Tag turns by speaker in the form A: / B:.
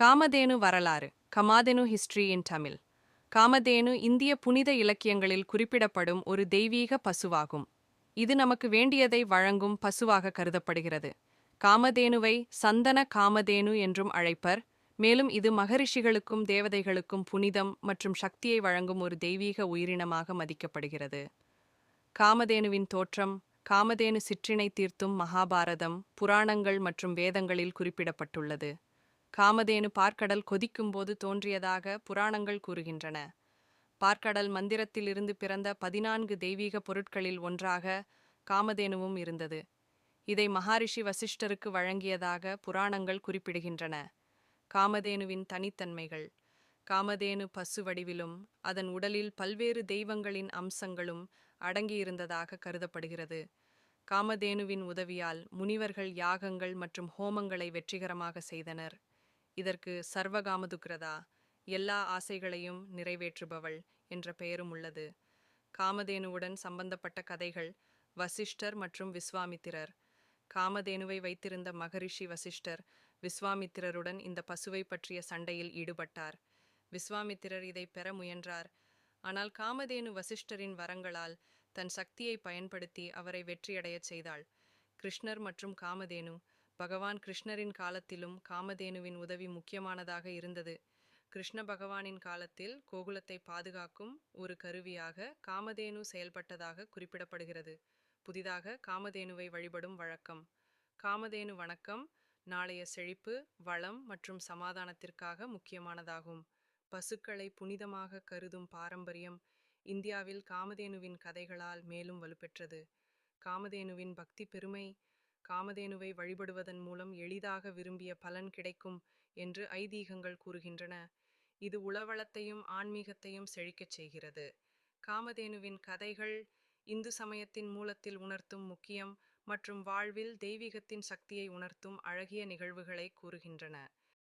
A: காமதேனு வரலாறு Kamadhenu history in Tamil Kamadhenu இந்திய புனித இலக்கியங்களில் குறிப்பிடப்படும் ஒரு தெய்வீக பசுவாகும். இது நமக்கு வேண்டியதை வழங்கும் பசுவாக கருதப்படுகிறது. காமதேனுவை சந்தன காமதேனு என்றும் அழைப்பர். மேலும் இது மகரிஷிகளுக்கும் தேவதைகளுக்கும் புனிதம் மற்றும் சக்தியை வழங்கும் ஒரு தெய்வீக உயிரினமாக மதிக்கப்படுகிறது. காமதேனுவின் தோற்றம் காமதேனு சிற்றினை தீர்த்தும் மகாபாரதம் புராணங்கள் மற்றும் வேதங்களில் குறிப்பிடப்பட்டுள்ளது. காமதேனு பார்க்கடல் கொதிக்கும்போது தோன்றியதாக புராணங்கள் கூறுகின்றன. பார்க்கடல் மந்திரத்திலிருந்து பிறந்த பதினான்கு தெய்வீக பொருட்களில் ஒன்றாக காமதேனுவும் இருந்தது. இதை மகாரிஷி வசிஷ்டருக்கு வழங்கியதாக புராணங்கள் குறிப்பிடுகின்றன. காமதேனுவின் தனித்தன்மைகள். காமதேனு பசு வடிவிலும் அதன் உடலில் பல்வேறு தெய்வங்களின் அம்சங்களும் அடங்கியிருந்ததாக கருதப்படுகிறது. காமதேனுவின் உதவியால் முனிவர்கள் யாகங்கள் மற்றும் ஹோமங்களை வெற்றிகரமாக செய்தனர். இதற்கு சர்வகாமதுக்ரதா எல்லா ஆசைகளையும் நிறைவேற்றுபவள் என்ற பெயரும் உள்ளது. காமதேனுவுடன் சம்பந்தப்பட்ட கதைகள் வசிஷ்டர் மற்றும் விஸ்வாமித்திரர். காமதேனுவை வைத்திருந்த மகரிஷி வசிஷ்டர் விஸ்வாமித்திரருடன் இந்த பசுவை பற்றிய சண்டையில் ஈடுபட்டார். விஸ்வாமித்திரர் இதை பெற முயன்றார். ஆனால் காமதேனு வசிஷ்டரின் வரங்களால் தன் சக்தியை பயன்படுத்தி அவரை வெற்றியடையச் செய்தாள். கிருஷ்ணர் மற்றும் காமதேனு பகவான் கிருஷ்ணரின் காலத்திலும் காமதேனுவின் உதவி முக்கியமானதாக இருந்தது. கிருஷ்ண பகவானின் காலத்தில் கோகுலத்தை பாதுகாக்கும் ஒரு கருவியாக காமதேனு செயல்பட்டதாக குறிப்பிடப்படுகிறது. புதிதாக காமதேனுவை வழிபடும் வழக்கம். காமதேனு வணக்கம் நாளைய செழிப்பு வளம் மற்றும் சமாதானத்திற்காக முக்கியமானதாகும். பசுக்களை புனிதமாக கருதும் பாரம்பரியம் இந்தியாவில் காமதேனுவின் கதைகளால் மேலும் வலுப்பெற்றது. காமதேனுவின் பக்தி பெருமை காமதேனுவை வழிபடுவதன் மூலம் எளிதாக விரும்பிய பலன் கிடைக்கும் என்று ஐதீகங்கள் கூறுகின்றன. இது உளவளத்தையும் ஆன்மீகத்தையும் செழிக்கச் செய்கிறது. காமதேனுவின் கதைகள் இந்து சமயத்தின் மூலத்தில் உணர்த்தும் முக்கியம் மற்றும் வாழ்வில் தெய்வீகத்தின் சக்தியை உணர்த்தும் அழகிய நிகழ்வுகளை கூறுகின்றன.